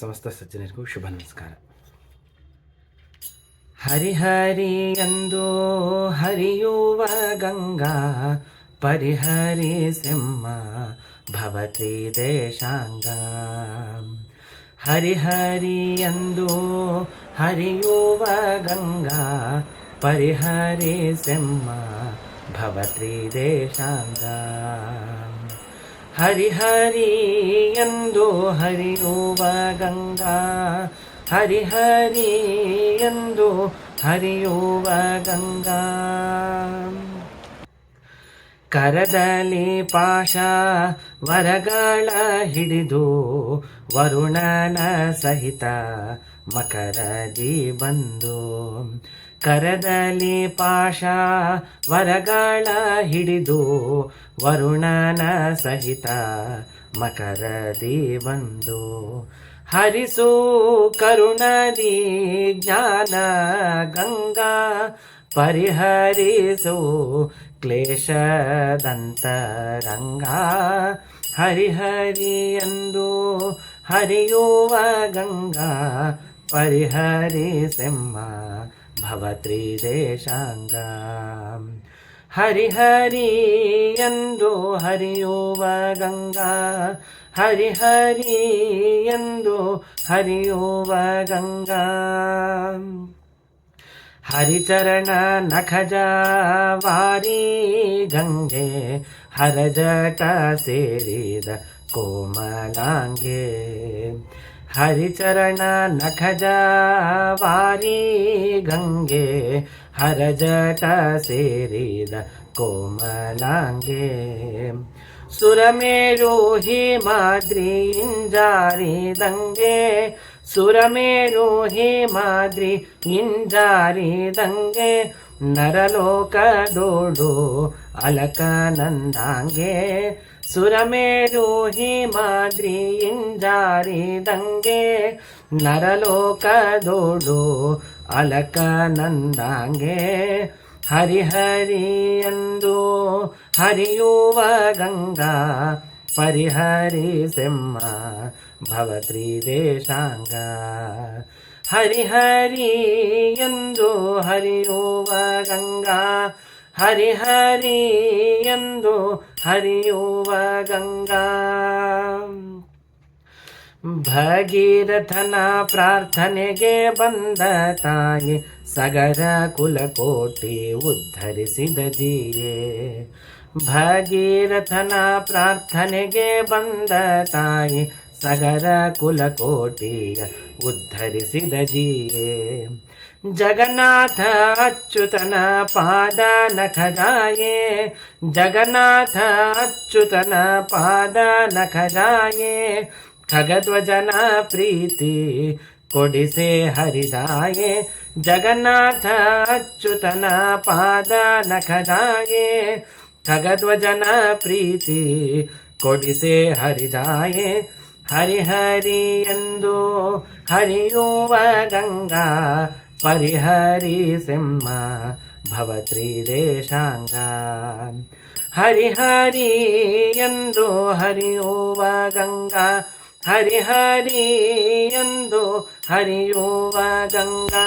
ಸಮಸ್ತ ಸಜ್ಜನರಿಗೂ ಶುಭ ನಮಸ್ಕಾರ. ಹರಿಹರಿ ಎಂದು ಹರಿಯುವ ಗಂಗಾ ಪರಿಹರಿಸೆಮ್ಮ ಭವತಿ ದೇಶಾಂಗ. ಹರಿಹರಿ ಎಂದು ಹರಿಯುವ ಗಂಗಾ ಪರಿಹರಿಸೆಮ್ಮ ಭವತಿ ದೇಶಾಂಗ. ಹರಿಹರಿ ಎಂದು ಹರಿಯುವ ಗಂಗಾ. ಹರಿಹರಿ ಎಂದು ಹರಿಯುವ ಗಂಗಾ. ಕರದಲ್ಲಿ ಪಾಶ ವರಗಳ ಹಿಡಿದು ವರುಣನ ಸಹಿತ ಮಕರದಿ ಬಂದು ಕರದಲ್ಲಿ ಪಾಶ ವರಗಳ ಹಿಡಿದು ವರುಣನ ಸಹಿತ ಮಕರದಿ ಬಂದು. ಹರಿಸು ಕರುಣದಿ ಜ್ಞಾನ ಗಂಗಾ, ಪರಿಹರಿಸು ಕ್ಲೇಶದಂತರಂಗ. ಹರಿಹರಿ ಎಂದು ಹರಿಯುವ ಗಂಗಾ, ಪರಿಹರಿಸೆಮ್ಮ ಭವತ್ರಿ ದೇಶಾಂಗ. ಹರಿಹರಿ ಎಂದು ಹರಿಯುವ ಗಂಗಾ. ಹರಿಹರಿ ಎಂದು ಹರಿಯುವ ಗಂಗಾ. ಹರಿಚರಣ ನಖಜ ವಾರಿ ಗಂಗೆ. ಹರಜಟ ಸೇರಿದ ಕೋಮಲಾಂಗೆ. हरिचरण नख जारी गङ्गे हरजटिरीद कोमनाङ्गे सुर मे रोहि माद्रीञ्जारी ಸುರಮೇರು ಹಿಮಾದ್ರಿ ಇಂಜಾರಿದಂಗೆ ನರಲೋಕದೋಡು ಅಲಕನಂದಾಂಗೆ ಸುರಮೇರು ಹಿಮಾದ್ರಿ ಇಂಜಾರಿದಂಗೆ ನರಲೋಕದೋಡು ಅಲಕನಂದಾಂಗೆ ಹರಿಹರಿ ಎಂದು ಹರಿಯುವ ಗಂಗಾ ಪರಿಹರಿಸೆಮ್ಮ ಭವತ್ರಿ ದೇಶಾಂಗ ಹರಿಹರಿ ಎಂದು ಹರಿಯುವ ಗಂಗಾ. ಹರಿಹರಿ ಎಂದು ಹರಿಯುವ ಗಂಗಾ. ಭಗೀರಥನ ಪ್ರಾರ್ಥನೆಗೆ ಬಂದ ತಾಯಿ ಸಗರ ಕುಲಕೋಟಿ ಉದ್ಧರಿಸಿದ ಜಿಯೇ. ಭಗೀರಥನ ಪ್ರಾರ್ಥನೆಗೆ ಬಂದ ತಾಯಿ ಸಗರ ಕುಲಕೋಟಿಯ ಉದ್ಧರಿಸಿದ ಜಿಯೇ. ಜಗನ್ನಾಥ ಅಚ್ಯುತನ ಪಾದ ನಖಜಾಯೇ ಜಗನ್ನಾಥ ಅಚ್ಯುತನ ಪಾದ ನಖಜಾಯೇ ಖಗಧ್ವಜನ ಪ್ರೀತಿ ಕೊಡಿಸೆ ಹರಿದಾಯೇ. ಜಗನ್ನಾಥ ಅಚ್ಯುತನ ಪಾದ ನಖಜಾಯೇ ಖಗಧ್ವಜನ ಪ್ರೀತಿ ಕೊಡಿಸೆ ಹರಿದಾಯೇ. ಹರಿಹರಿ ಎಂದು ಹರಿಯುವ ಗಂಗಾ ಪರಿಹರಿಸೆಮ್ಮ ಭವತ್ರಿ ದೇಶಾಂಗ ಹರಿಹರಿ ಎಂದು ಹರಿಯುವ ಗಂಗಾ ಹರಿಹರಿ ಎಂದು ಹರಿಯುವ ಗಂಗಾ.